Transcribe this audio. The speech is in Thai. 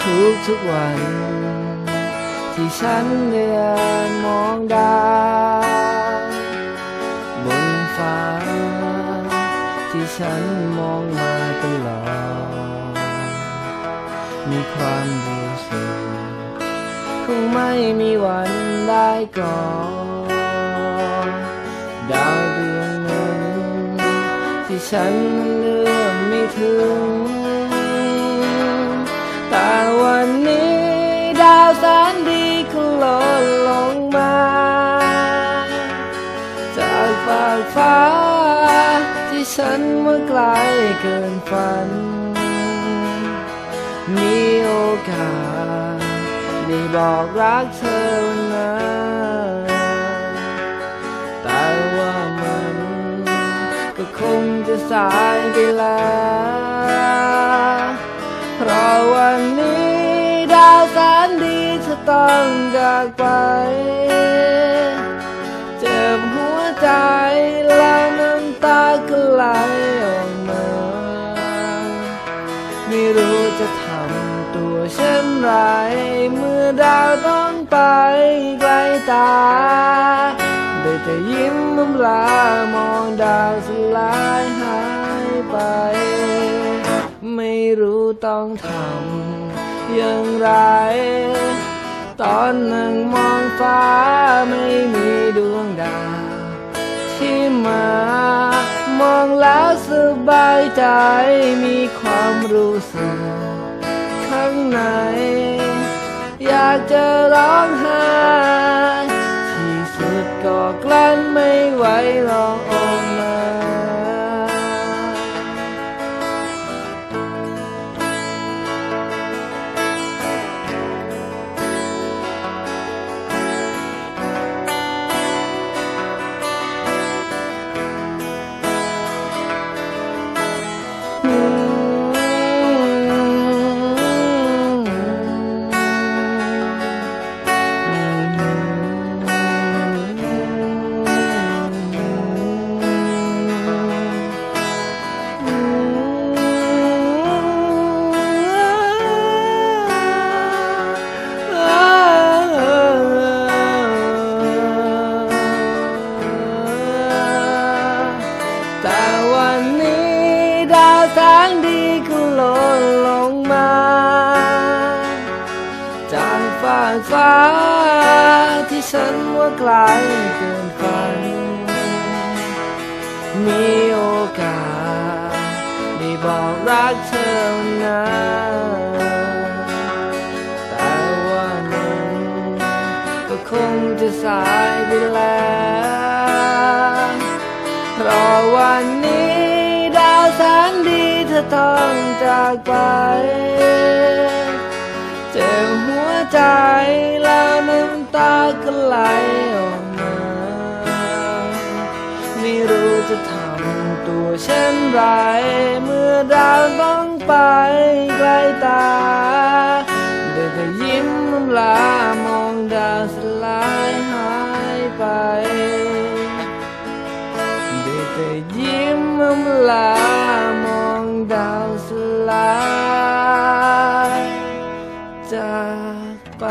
ทุกทุกวัน ที่ฉันเดินมองดาวบนฟ้า ที่ฉันมองมาตลอด มีความรู้สึกคงไม่มีวันได้ก่อนดาวดวงหนึ่งที่ฉันเลือกไม่ถึง แต่วันนี้ดาวแสนดีก็หล่นลงมา จากฟากฟ้า ที่ฉันว่าไกลเกินฝัน มีโอกาสได้บอกรักเธอวันนั้นแต่ว่ามันก็คงจะสายไปแล้ว ต้องจากไป เจ็บหัวใจและน้ำตาก็ไหลออกมา ไม่รู้จะทำตัวเช่นไร เมื่อดาวต้องไปไกลตา ได้แต่ยิ้มน้ำลามองดาวสลายหายไป ไม่รู้ต้องทำอย่างไร ตอนนั่งมองฟ้าไม่มีดวงดาวที่มามองแล้วสบายใจมีความรู้สึกข้างใน อยากจะร้องไห้ากฟ้ากฟ้าที่ฉันว่าไกลเกินฝัน มีโอกาสได้บอกรักเธอนะแต่ว่ามันก็คงจะสายไปแล้วเพราะวันนี้ดาวแสนดีเธอต้องจากไป ไม่รู้จะทำตัวเช่นไร เมื่อดาวต้องไปไกลตาได้แต่ยิ้มน้ำลามองดาวสลายหายไปได้แต่ยิ้มอำลามองดาวสลายจากไป